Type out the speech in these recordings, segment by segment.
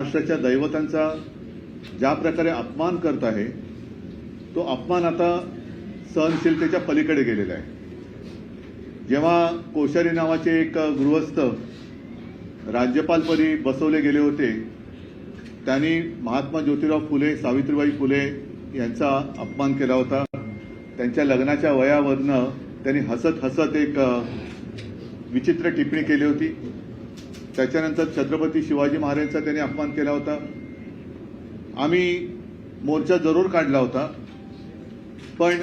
महाराष्ट्राच्या दैवतांचा ज्या प्रकारे अपमान करत आहे तो अपमान आता सहनशीलतेच्या पलीकडे गेलेला आहे. जेव्हा कोश्यारी नावाचे एक गृहस्थ राज्यपालपदी बसवले गेले होते त्यांनी महात्मा ज्योतिराव फुले सावित्रीबाई फुले यांचा अपमान केला होता. त्यांच्या लग्नाच्या वयावरनं त्यांनी हसत हसत एक विचित्र टिप्पणी केली होती. त्याच्यानंतर छत्रपती शिवाजी महाराजांचा त्यांनी अपमान केला होता. आम्ही मोर्चा जरूर काढला होता. पण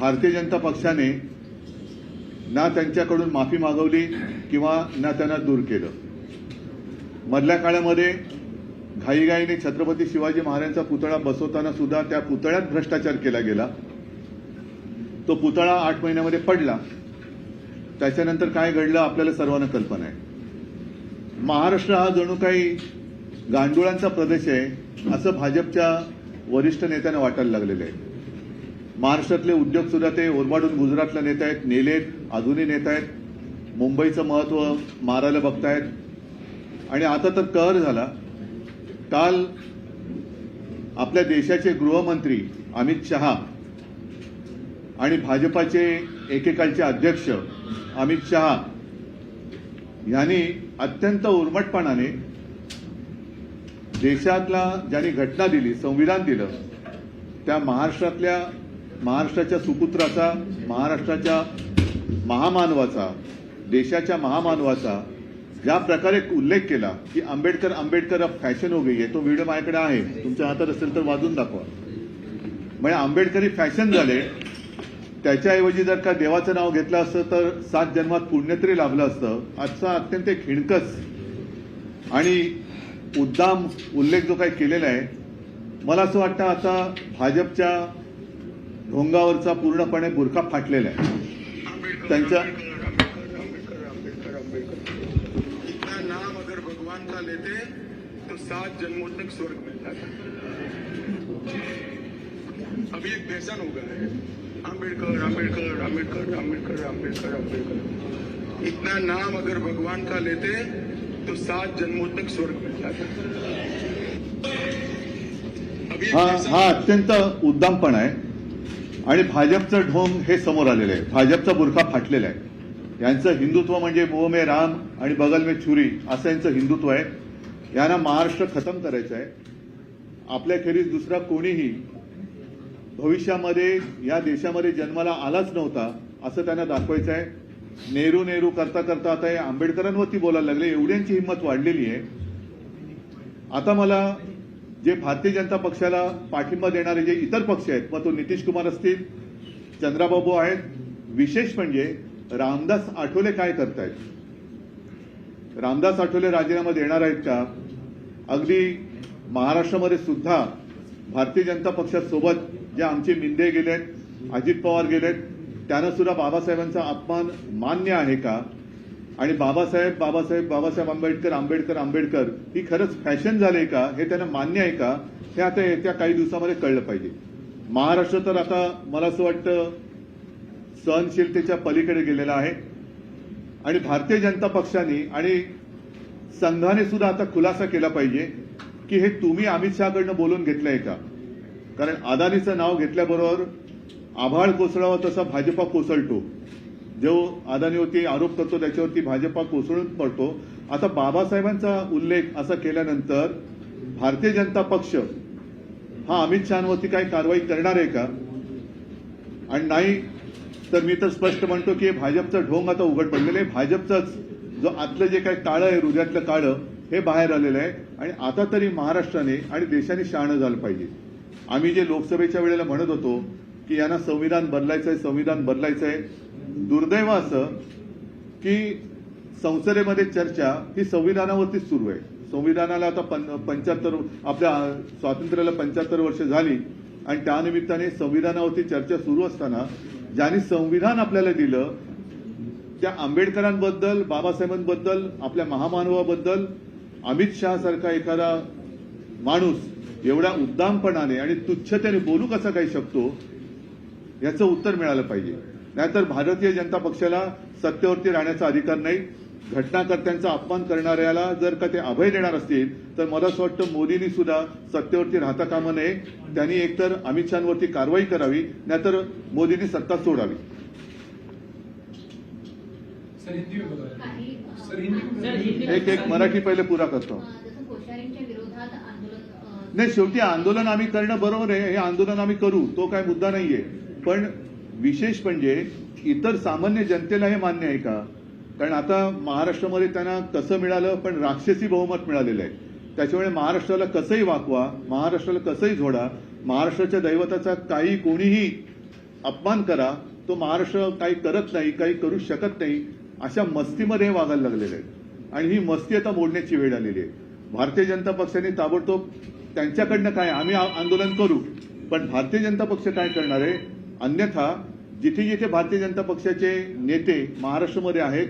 भारतीय जनता पक्षाने ना त्यांच्याकडून माफी मागवली किंवा ना त्यांना दूर केलं. मधल्या काळामध्ये घाईघाईने छत्रपती शिवाजी महाराजांचा पुतळा बसवताना सुद्धा त्या पुतळ्यात भ्रष्टाचार केला गेला. तो पुतळा आठ महिन्यामध्ये पडला. त्याच्यानंतर काय घडलं आपल्याला सर्वांना कल्पना आहे. महाराष्ट्र हा जणू काही गांडुळांचा प्रदेश आहे असं भाजपच्या वरिष्ठ नेत्यांना वाटायला लागलेलं आहे. महाराष्ट्रातले उद्योग सुद्धा ते ओरबाडून गुजरातला नेत आहेत नेलेत अजूनही नेत आहेत मुंबईचं महत्त्व मारायला बघतायत. आणि आता तर कहर झाला. काल आपल्या देशाचे गृहमंत्री अमित शहा आणि भाजपाचे एकेकालचे अध्यक्ष अमित शहा यांनी अत्यंत उर्मटपणाने देशातला ज्यांनी घटना दिली संविधान दिलं त्या महाराष्ट्रातल्या महाराष्ट्राच्या सुपुत्राचा महाराष्ट्राच्या महामानवाचा देशाच्या महामानवाचा ज्या प्रकारे उल्लेख केला की आंबेडकर आंबेडकर फॅशन हो गई आहे तो व्हिडिओ माझ्याकडे आहे तुमच्या हातात असेल तर वाजून दाखवा. म्हणजे आंबेडकरी फॅशन झाले त्याच्याऐवजी जर का देवाचं नाव घेतलं असतं तर सात जन्मात पुण्य तरी लाभलं असतं. आजचा अत्यंत खिणकस आणि उद्दाम उल्लेख जो काही केलेला आहे मला असं वाटतं आता भाजपच्या ढोंगावरचा पूर्णपणे बुरखा फाटलेला आहे. त्यांच्या नाम अगर भगवान का लेते तो सात जन्मों तक स्वर्ग मिल अभी एक व्यसन हो गया है। अम्बेडकर अम्बेडकर अम्बेडकर अम्बेडकर अम्बेडकर अम्बेडकर इतना नाम अगर भगवान का लेते तो सात जन्मों तक स्वर्ग मिल जाता हा। हा अत्यंत उद्दामपण आहे. आणि भाजपचं ढोंग हे समोर आलेलं आहे. भाजपचा बुरखा फाटलेला आहे. यांचं हिंदुत्व म्हणजे मोह में राम आणि बगल में छुरी असं यांचं हिंदुत्व आहे. यांना महाराष्ट्र खतम करायचं आहे. आपल्याखेरीज दुसरा कोणीही भविष्यामध्ये या देशामध्ये जन्माला आलाच नव्हता असं त्यांना दाखवायचं आहे नेहरू नेहरू करता करता आता हे आंबेडकरांवरती बोलायला लागले एवढ्यांची हिंमत वाढलेली आहे. आता मला जे भारतीय जनता पक्षाला पाठिंबा देणारे जे इतर पक्ष आहेत मग तो नितीश कुमार असतील चंद्राबाबू आहेत विशेष म्हणजे रामदास आठवले काय करतायत? रामदास आठवले राजीनामा देणार आहेत का? अगदी महाराष्ट्रामध्ये सुद्धा भारतीय जनता पक्षासोबत जे आमचे मिंदे गेलेत अजित पवार गेलेत त्यांना सुद्धा बाबासाहेबांचा अपमान मान्य आहे का? आणि बाबासाहेब बाबासाहेब बाबासाहेब आंबेडकर आंबेडकर आंबेडकर ही खरंच फॅशन झाली का? हे त्यांना मान्य आहे का? हे आता येत्या काही दिवसामध्ये कळलं पाहिजे. महाराष्ट्र तर आता मला असं वाटतं सहनशीलतेच्या पलीकडे गेलेला आहे. आणि भारतीय जनता पक्षाने आणि संघाने सुद्धा आता खुलासा केला पाहिजे. की हे तुम्ही अमित शहाकडनं बोलून घेतलंय का? कारण अदानीचं नाव घेतल्याबरोबर आभाळ कोसळावं तसा भाजपा कोसळतो. जो अदानीवरती आरोप करतो त्याच्यावरती भाजपा कोसळून पडतो. आता बाबासाहेबांचा उल्लेख असा केल्यानंतर भारतीय जनता पक्ष हा अमित शहावरती काही कारवाई करणार आहे का? आणि नाही तर मी तर स्पष्ट म्हणतो की भाजपचा भाजपचं ढोंग आता उघड पडलेलं आहे. भाजपचंच जो आतलं जे काही काळं आहे हृदयातलं काळं हे बाहेर आलेलं आहे. आणि आता तरी महाराष्ट्राने आणि देशाने शहाणं झालं पाहिजे. आम्ही जे लोकसभेच्या वेळेला म्हणत होतो की यांना संविधान बदलायचं आहे संविधान बदलायचं आहे दुर्दैव असं की संसदेमध्ये चर्चा ही संविधानावरतीच सुरू आहे. संविधानाला आता पंच्याहत्तर आपल्या स्वातंत्र्याला पंच्याहत्तर वर्ष झाली आणि त्यानिमित्ताने संविधानावरती चर्चा सुरू असताना ज्यांनी संविधान आपल्याला दिलं त्या आंबेडकरांबद्दल बाबासाहेबांबद्दल आपल्या महामानवाबद्दल अमित शहासारखा एखादा माणूस एवढ्या उद्दामपणाने आणि तुच्छतेने बोलू कसा काही शकतो याचं उत्तर मिळालं पाहिजे. नाहीतर भारतीय जनता पक्षाला सत्तेवरती राहण्याचा अधिकार नाही. घटनाकर्त्यांचा अपमान करणाऱ्याला जर का ते अभय देणार असतील तर मला असं वाटतं मोदींनी सुद्धा सत्तेवरती राहता कामा नये. त्यांनी एकतर अमित शहावरती कारवाई करावी नाहीतर मोदींनी सत्ता सोडावी. सर हिंदी में बोला काही सर हिंदी में सर, हिंदी में- एक एक मराठी पहिले पुरा करतो। नाही शेवटी आंदोलन आम्ही करणं बरोबर आहे हे आंदोलन आम्ही करू तो काय मुद्दा नाहीये. पण विशेष म्हणजे इतर सामान्य जनतेला हे मान्य आहे का? कारण आता महाराष्ट्रामध्ये त्यांना कसं मिळालं पण राक्षसी बहुमत मिळालेलं आहे. त्याच्यामुळे महाराष्ट्राला कसंही वाकवा महाराष्ट्राला कसंही झोडा महाराष्ट्राच्या दैवताचा काही कोणीही अपमान करा तो महाराष्ट्र काही करत नाही काही करू शकत नाही. अशा मस्तीमध्ये हे वागायला लागलेले आहेत. आणि ही मस्ती आता मोडण्याची वेळ आलेली आहे. भारतीय जनता पक्षाने ताबडतोब त्यांच्याकडनं काय आम्ही आंदोलन करू पण भारतीय जनता पक्ष काय करणार आहे? अन्यथा जिथे जिथे भारतीय जनता पक्षाचे नेते महाराष्ट्रामध्ये आहेत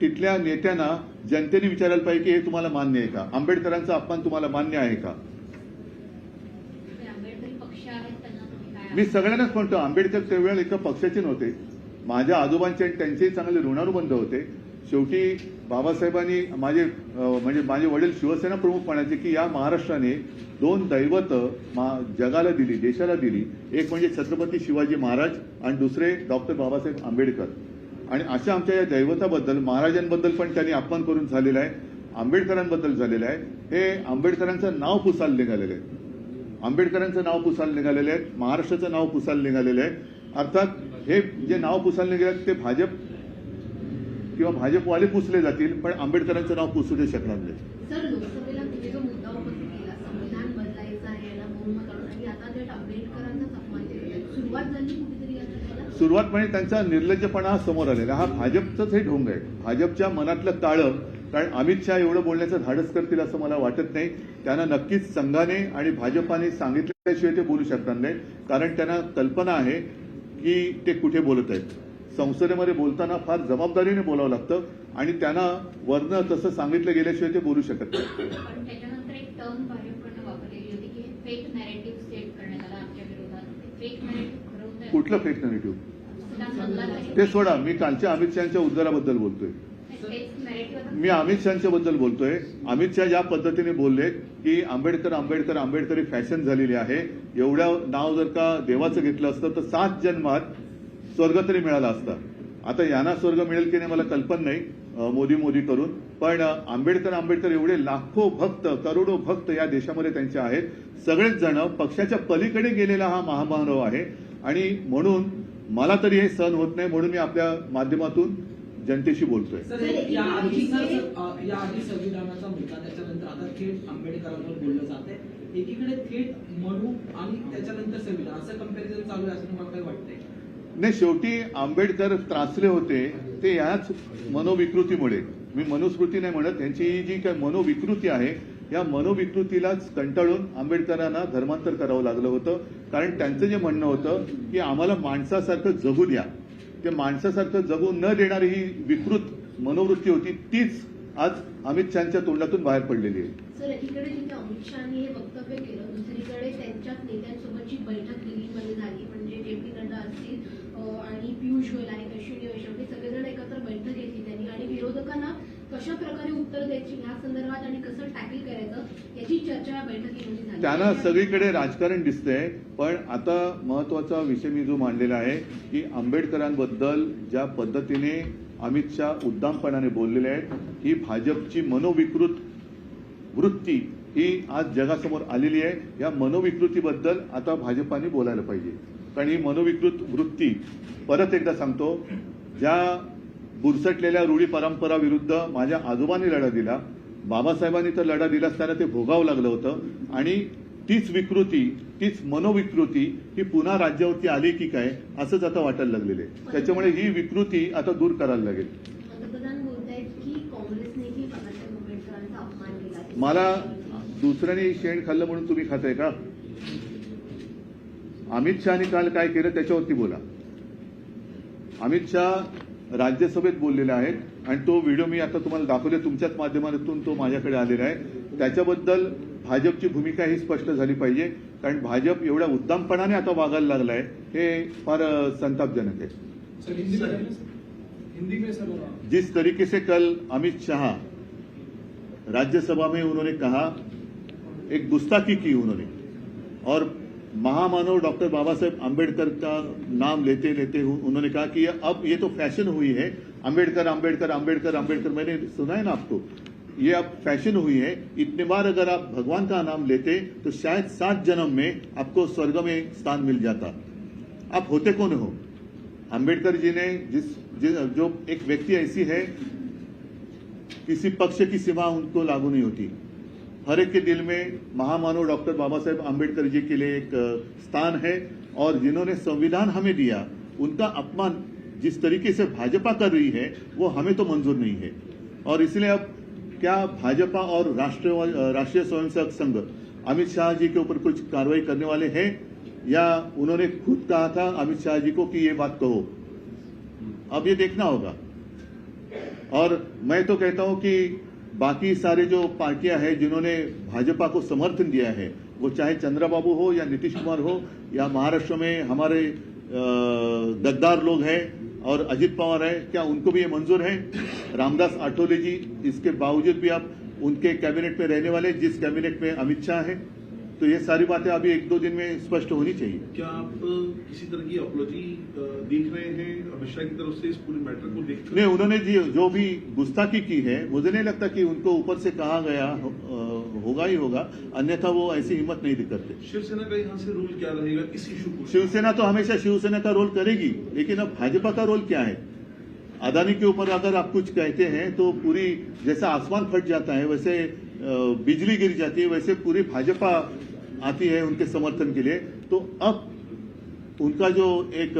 तिथल्या नेत्यांना जनतेने विचारायला पाहिजे की हे तुम्हाला मान्य आहे का? आंबेडकरांचा अपमान तुम्हाला मान्य आहे का? मी सगळ्यांनाच म्हणतो आंबेडकर त्यावेळेला एका पक्षाचे नव्हते. माझ्या आजोबांचे आणि त्यांचेही चांगले ऋणानुबंध होते. शेवटी बाबासाहेबांनी माझे म्हणजे माझे वडील शिवसेना प्रमुख म्हणायचे की या महाराष्ट्राने दोन दैवत जगाला दिली देशाला दिली. एक म्हणजे छत्रपती शिवाजी महाराज आणि दुसरे डॉक्टर बाबासाहेब आंबेडकर. आणि अशा आमच्या या दैवताबद्दल महाराजांबद्दल पण त्यांनी अपमान करून झालेला आहे. आंबेडकरांबद्दल झालेलं आहे. हे आंबेडकरांचं नाव पुसायला निघालेलं आहे आंबेडकरांचं नाव पुसायला निघालेलं आहे महाराष्ट्राचं नाव पुसायला निघालेलं आहे अर्थात हे जे नाव पुसायला निघाले ते भाजप किंवा भाजपवाले पुसले जातील पण आंबेडकरांचं नाव पुसू दे शकणार नाही. सुरुवात म्हणजे त्यांचा निर्लज्जपणा हा समोर आलेला हा भाजपचंच हे ढोंग आहे. भाजपच्या मनातलं काळं कारण अमित शहा एवढं बोलण्याचं धाडस करतील असं मला वाटत नाही. त्यांना नक्कीच संघाने आणि भाजपाने सांगितल्याशिवाय ते बोलू शकणार नाही कारण त्यांना कल्पना आहे की ते कुठे बोलत आहेत? संसदेमध्ये बोलताना फार जबाबदारीने बोलावं लागतं आणि त्यांना वरनं तसं सांगितलं गेल्याशिवाय ते बोलू शकत नाही. फेक नॅरेटिव्ह नॅरेटिव्ह कुठलं फेक नाही. ते सोडा मी कालच्या अमित शहाच्या उद्गाराबद्दल बोलतोय. नॅरेटिव्ह मी अमित शहाच्या बद्दल बोलतोय. अमित शहा ज्या पद्धतीने बोलले की आंबेडकर आंबेडकर आंबेडकरी फॅशन झालेली आहे एवढ्या नाव जर का देवाचं घेतलं असतं तर सात जन्मात स्वर्ग तरी मिळाला असता. आता यांना स्वर्ग मिळेल की नाही मला कल्पना नाही मोदी मोदी करून. पण आंबेडकर आंबेडकर एवढे लाखो भक्त करोडो भक्त या देशामध्ये त्यांचे आहेत. सगळेच जण पक्षाच्या पलीकडे गेलेला हा महामानव आहे. आणि म्हणून मला तरी हे सहन होत नाही म्हणून मी आपल्या माध्यमातून जनतेशी बोलतोय. संविधानाचा मुद्दा त्याच्यानंतर आता थेट आंबेडकरांवर बोललं जाते एकीकडे थेट मनू आणि त्याच्यानंतर संविधान असं कंपॅरिझन चालू आहे असं तुम्हाला काय वाटतंय? नाही शेवटी आंबेडकर त्रासले होते ते याच मनोविकृतीमुळे. मी मनुस्मृती नाही म्हणत त्यांची जी काय मनोविकृती आहे या मनोविकृतीलाच कंटाळून आंबेडकरांना धर्मांतर करावं लागलं होतं. कारण त्यांचं जे म्हणणं होतं की आम्हाला माणसासारखं जगू द्या. ते माणसासारखं जगू न देणारी ही विकृत मनोवृत्ती होती तीच आज अमित शहाच्या तोंडातून बाहेर पडलेली आहे. सर एकीकडे जिथे अमित शहानी हे वक्तव्य केलं दुसरीकडे त्यांच्या नेत्यांसोबतची बैठक दिल्लीमध्ये झाली म्हणजे जे पी नड्डा असतील आणि पियुष गोयल आणि अश्विनी वैष्णव हे सगळेजण एकत्र बैठक घेतली त्यांनी आणि विरोधकांना कशा प्रकारे उत्तर द्यायची या संदर्भात आणि कसं टॅकल करायचं याची चर्चा या बैठकीमध्ये झाली. त्यांना सगळीकडे राजकारण दिसतंय पण आता महत्त्वाचा विषय मी जो मांडलेला आहे की आंबेडकरांबद्दल ज्या पद्धतीने अमित शहा उद्दामपणाने बोललेले आहेत ही भाजपची मनोविकृत वृत्ती ही आज जगासमोर आलेली आहे या मनोविकृतीबद्दल आता भाजपाने बोलायला पाहिजे. कारण ही मनोविकृत वृत्ती परत एकदा सांगतो ज्या बुरसटलेल्या रूढी परंपरा विरुद्ध माझ्या आजोबांनी लढा दिला. बाबासाहेबांनी तर लढा दिलाच त्यांना ते भोगावं लागलं होतं. आणि तीच विकृती तीच मनोविकृती ही पुन्हा राज्यावरती आली की काय असंच आता वाटायला लागलेलं आहे. त्याच्यामुळे ही विकृती आता दूर करायला लागेल. मला दुसऱ्याने शेण खाल्लं म्हणून तुम्ही खाताय का? अमित शहानी काल काय केलं त्याच्यावरती बोला. अमित शहा राज्यसभेत बोललेले आहेत. आणि तो व्हिडिओ मी आता तुम्हाला दाखवले तुमच्याच माध्यमातून तो माझ्याकडे आलेला आहे. त्याच्याबद्दल भाजपची भूमिका ही स्पष्ट झाली पाहिजे. कारण भाजप एवढ्या उद्दामपणाने आता वागायला लागलाय हे फार संतापजनक आहे. सर हिंदी में बोलिए, सर। हिंदी में सर जिस तरीके से कल अमित शाह राज्यसभा में उन्होंने कहा एक गुस्ताखी की उन्होंने। और महामानव डॉक्टर बाबा साहेब आम्बेडकर का नाम लेते लेते उन्होंने कहा कि अब ये तो फ़ैशन हुई है। आम्बेडकर आम्बेडकर आम्बेडकर आम्बेडकर मैंने सुना है ना आपको? ये अब फ़ैशन हुई है। इतने बार अगर आप भगवान का नाम लेते तो शायद सात जन्म में आपको स्वर्ग में स्थान मिल जाता। आप होते कौन हो? अंबेडकर जी ने जिस, जिस जो एक व्यक्ति ऐसी है किसी पक्ष की सीमा उनको लागू नहीं होती। हर एक के दिल में महामानव डॉक्टर बाबा साहेब आम्बेडकर जी के लिए एक स्थान है और जिन्होंने संविधान हमें दिया, उनका अपमान जिस तरीके से भाजपा कर रही है, वो हमें तो मंजूर नहीं है। और इसलिए अब क्या भाजपा और राष्ट्रीय राष्ट्रीय स्वयंसेवक संघ अमित शाह जी के ऊपर कुछ कार्रवाई करने वाले हैं, या उन्होंने खुद कहा था अमित शाह जी को कि ये बात कहो? अब ये देखना होगा। और मैं तो कहता हूँ कि बाकी सारे जो पार्टियाँ हैं, जिन्होंने भाजपा को समर्थन दिया है, वो चाहे चंद्राबाबू हो या नीतीश कुमार हो, या महाराष्ट्र में हमारे गद्दार लोग हैं और अजित पवार है, क्या उनको भी ये मंजूर है? रामदास आठोले जी, इसके बावजूद भी आप उनके कैबिनेट में रहने वाले जिस कैबिनेट में अमित शाह है तो ये सारी बातें अभी एक दो दिन में स्पष्ट होनी चाहिए। क्या आप किसी तरह की अपॉलॉजी देख रहे हैं? अमित शाह की तरफ़ से इस पूरे मैटर को देखकर नहीं उन्होंने जी जो भी गुस्ताखी की है मुझे नहीं लगता कि उनको ऊपर से कहा गया हो- होगा ही होगा अन्यथा वो ऐसी हिम्मत नहीं करते। शिवसेना का यहाँ से रोल क्या रहेगा? इस इशू को शिवसेना तो हमेशा शिवसेना का रोल करेगी लेकिन अब भाजपा का रोल क्या है? अदानी के ऊपर अगर आप कुछ कहते हैं तो पूरी जैसा आसमान फट जाता है वैसे बिजली गिर जाती है वैसे पूरी भाजपा आती है उनके समर्थन के लिए। तो अब उनका जो एक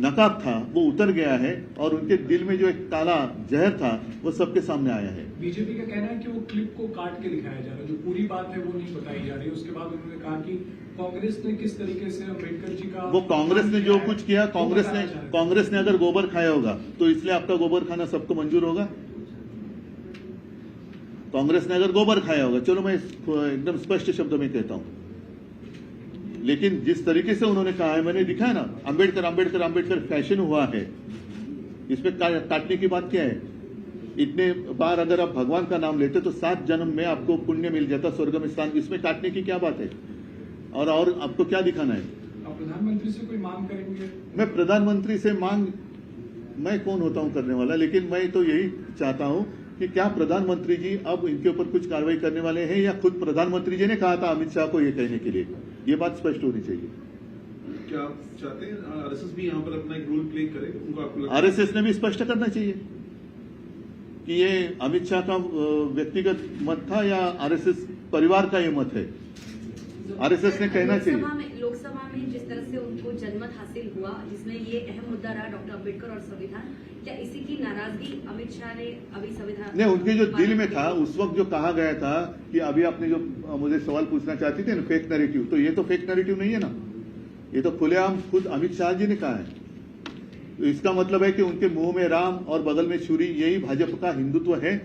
नकाब था वो उतर गया है और उनके दिल में जो एक काला जहर था वो सबके सामने आया है। बीजेपी का कहना है कि वो क्लिप को काट के दिखाया जा रहा है। जो पूरी बात है वो नहीं बताई जा रही उसके बाद उन्होंने कहा कि कांग्रेस ने किस तरीके से अंबेडकर जी का वो कांग्रेस ने जो कुछ किया कांग्रेस ने। कांग्रेस ने अगर गोबर खाया होगा तो इसलिए आपका गोबर खाना सबको मंजूर होगा? कांग्रेस ने अगर गोबर खाया होगा चलो मैं एकदम स्पष्ट शब्द में कहता हूँ। लेकिन जिस तरीके से उन्होंने कहा है मैंने दिखा है ना अंबेडकर अंबेडकर अंबेडकर फ़ैशन हुआ है। इसमें काटने की बात क्या है? इतने बार अगर आप भगवान का नाम लेते तो सात जन्म में आपको पुण्य मिल जाता स्वर्ग में स्थान। इसमें काटने की क्या बात है? और और आपको क्या दिखाना है? प्रधानमंत्री से कोई मांग करेंगे? मैं प्रधानमंत्री से मांग मैं कौन होता हूँ करने वाला? लेकिन मैं तो यही चाहता हूँ कि क्या प्रधानमंत्री जी अब इनके ऊपर कुछ कार्रवाई करने वाले हैं या खुद प्रधानमंत्री जी ने कहा था अमित शाह को ये कहने के लिए? ये बात स्पष्ट होनी चाहिए। क्या आप चाहते हैं? आरएसएस भी यहाँ पर अपना एक रोल प्ले करे उनको आपको आरएसएस ने भी स्पष्ट करना चाहिए कि ये अमित शाह का व्यक्तिगत मत था या आरएसएस परिवार का ये मत है? आरएसएस ने कहना चाहिए। लोकसभा में लोकसभा में जिस तरह से उनको जनमत हासिल हुआ जिसमें ये अहम मुद्दा रहा डॉक्टर अंबेडकर और संविधान। क्या इसी की नाराज़गी अमित शाह ने अभी संविधान नहीं उनके जो दिल में था उस वक्त जो कहा गया था कि अभी आपने जो मुझे सवाल पूछना चाहती थी ना फेक नैरेटिव तो ये तो फेक नैरेटिव नहीं है ना? ये तो खुलेआम खुद अमित शाह जी ने कहा है। तो इसका मतलब है कि उनके मुँह में राम और बगल में छुरी यही भाजपा का हिंदुत्व है।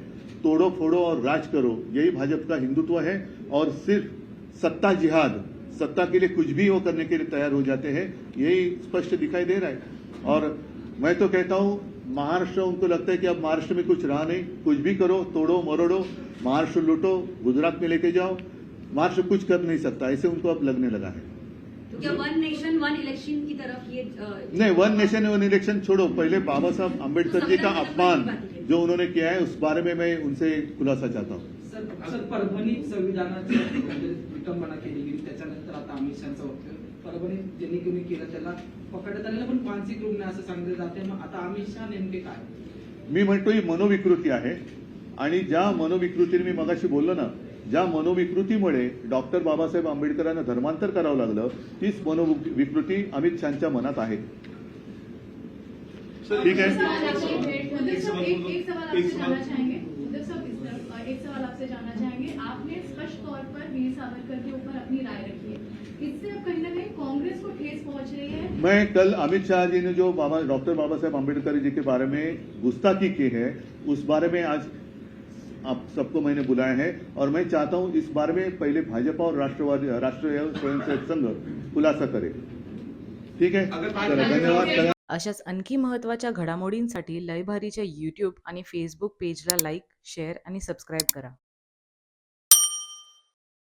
तोड़ो फोड़ो और राज करो यही भाजपा का हिंदुत्व है। और सिर्फ़ सत्ता जिहाद सत्ता के लिए कुछ भी वो करने के लिए तैयार हो जाते हैं यही स्पष्ट दिखाई दे रहा है। और मैं तो कहता हूँ महाराष्ट्र उनको लगता है कि अब महाराष्ट्र में कुछ रहा नहीं कुछ भी करो तोड़ो मरोड़ो महाराष्ट्र लूटो गुजरात में लेके जाओ। महाराष्ट्र कुछ कर नहीं सकता ऐसे उनको अब लगने लगा है। तो क्या वन नेशन वन इलेक्शन की तरफ़ ये नहीं वन नेशन वन इलेक्शन छोड़ो। पहले बाबा साहब आम्बेडकर जी का अपमान जो उन्होंने किया है उस बारे में मैं उनसे खुलासा चाहता हूँ। सर सर परभणी संविधानाची विटंबना केली वक्तव्य परभणी ज्यांनी कोणी केलं त्याला पकडण्यात आलेलं पण मानसिक रुग्ण आहे असं सांगितलं जाते मग आता अमित शहा नेमके काय? मी म्हणतो ही मनोविकृती आहे. आणि ज्या मनोविकृतीने मी मगाशी बोललो ना ज्या मनोविकृतीमुळे डॉक्टर बाबासाहेब आंबेडकरांना धर्मांतर करावं लागलं तीच मनोविकृती अमित शहाच्या मनात आहे. सर ठीक है। उद्धव साहब, एक एक सवाल एक आपसे सवाल- जानना चाहेंगे. उद्धव साहब इस तरफ एक सवाल आपसे जानना चाहेंगे. आपने स्पष्ट तौर पर वीर सावरकर के ऊपर अपनी राय रखी है इससे अब कहीं ना कहीं कांग्रेस को ठेस पहुंच रही है। मैं कल अमित शाह जी ने जो बाबा डॉक्टर बाबा साहेब आम्बेडकर जी के बारे में गुस्ताखी की है उस बारे में आज आप सबको मैंने बुलाया है और मैं चाहता हूं इस बारे में पहले भाजपा और राष्ट्रवादी राष्ट्रीय स्वयंसेवक संघ खुलासा करे। ठीक है? धन्यवाद अशाच आणखी महत्त्वाच्या घडामोडींसाठी लयभारीच्या यूट्यूब आणि फेसबुक पेजला लाईक शेअर आणि सबस्क्राईब करा.